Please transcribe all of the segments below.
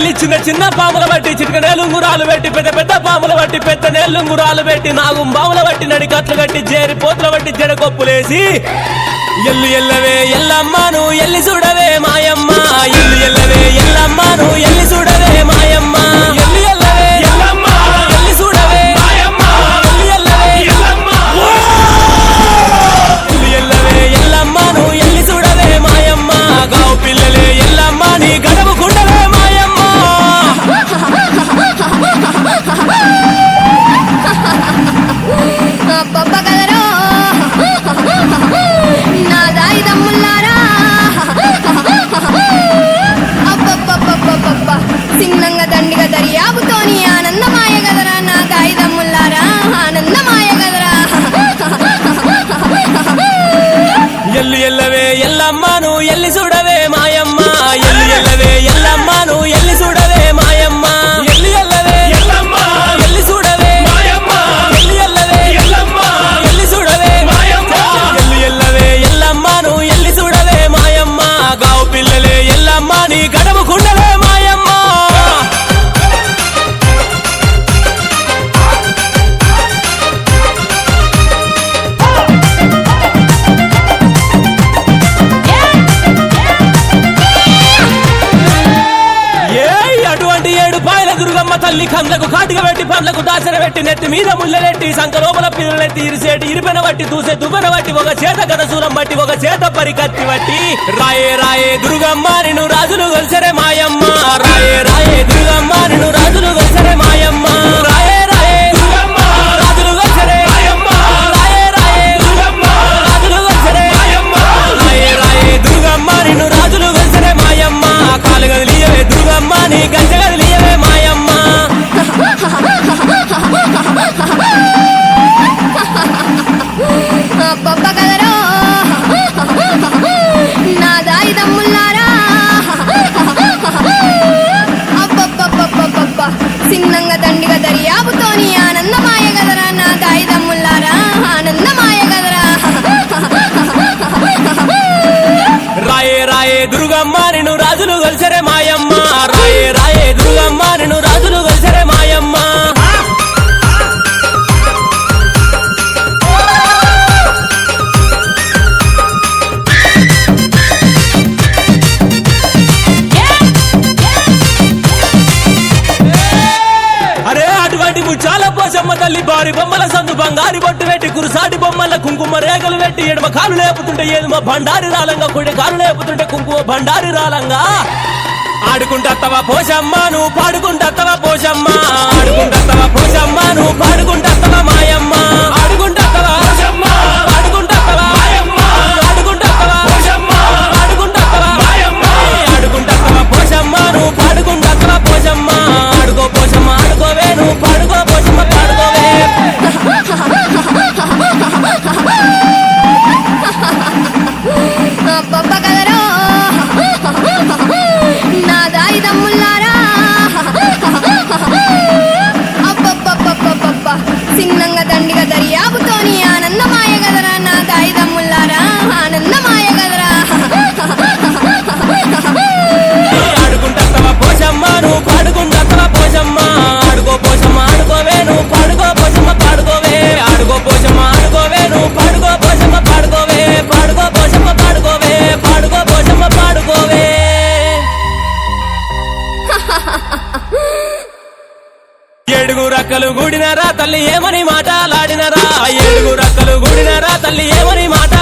చిన్న పాముల బట్టి చిటిక నేలుంగురాలు పెట్టి పెద్ద పెద్ద పాముల బట్టి పెద్ద నేలుంగురాలు పెట్టి నాగుం బావుల బట్టి నడికట్లు కట్టి జేరి పోతుల బట్టి జడకొప్పులేసి ఎల్లు ఎల్లవే ఎల్లమ్మను ఎల్లి చూడవే మాయమ్మ. ఎల్లు ఎల్లవే ఎల్లమ్మను ఎల్లి చూడవే మాయమ్మ. ఎల్లు ఎల్లవే ఎల్లమ్మను ఎల్లి చూడవే. తల్లి కండ్లకు కాటిగా పెట్టి పండ్లకు దాసర పెట్టి నెత్తి మీద ముళ్ళెట్టి సంక లోపల పిల్లలెట్టి ఇరిసేటి ఇరిపెన బట్టి దూసే దువ్వెన బట్టి ఒక చేత గదసూలం బట్టి ఒక చేత పరికత్తి బట్టి రాయే రాయే దుర్గమ్మ నిన్ను రాజులు గొలిసరే మాయమ్మ. రాయే రాయే దుర్గమ్మ నిన్ను రాజులు గొలిసరే మాయమ్మ. రాయే నిన్ను రాజులు గలిసరే మాయమ్మ. తల్లి బారి బొమ్మల సందు బంగారి బొట్టు పెట్టి కురుసాటి బొమ్మల కుంకుమ రేగలు పెట్టి ఎడమ కాలు లేపుతుంటే మా బండారి రాలంగా కుడి కాలు లేపుతుంటే కుంకుమ భండారి రాలంగా. ఆడుకుంటత్తవా పోషమ్మ నువ్వు పాడుకు. ఏడుగు రక్కలు గూడినరా తల్లి ఏమని మాటలాడినరా? ఏడుగు రక్కలు గూడినరా తల్లి ఏమని మాట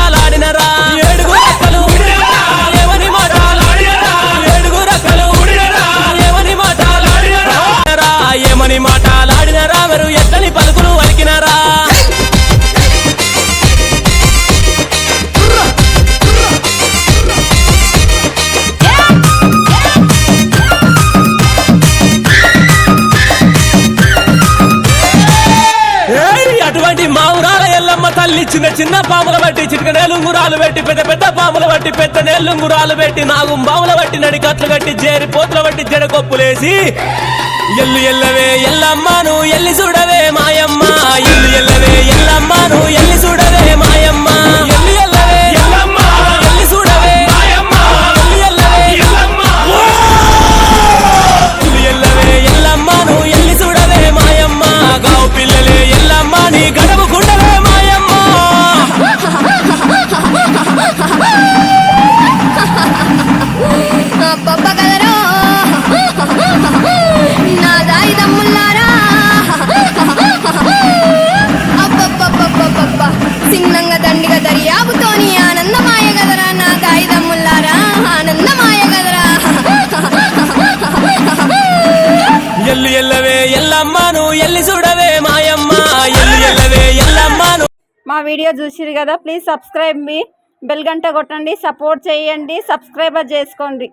తల్లి చిన్న చిన్న పాముల బట్టి చిటిక నేలుంగురాలు పెట్టి పెద్ద పెద్ద పాముల బట్టి పెద్ద నేలుంగురాలు పెట్టి నాగుం బావుల బట్టి నడికట్లు కట్టి జేరి పోతుల బట్టి జడకొప్పులేసి ఎల్లు ఎల్లవే ఎల్లమ్మను ఎల్లి చూడవే మాయమ్మ. ఎల్లు ఎల్లవే ఎల్లమ్మను ఎల్లి చూడ ఎల్లమ్మను ఎల్లి చూడవే మాయమ్మ. ఎల్లి ఎల్లవే ఎల్లమ్మను. మా వీడియో చూసిరు కదా ప్లీజ్ సబ్స్క్రైబ్ మీ. బెల్ గంట కొట్టండి సపోర్ట్ చేయండి సబ్స్క్రైబర్ చేసుకోండి.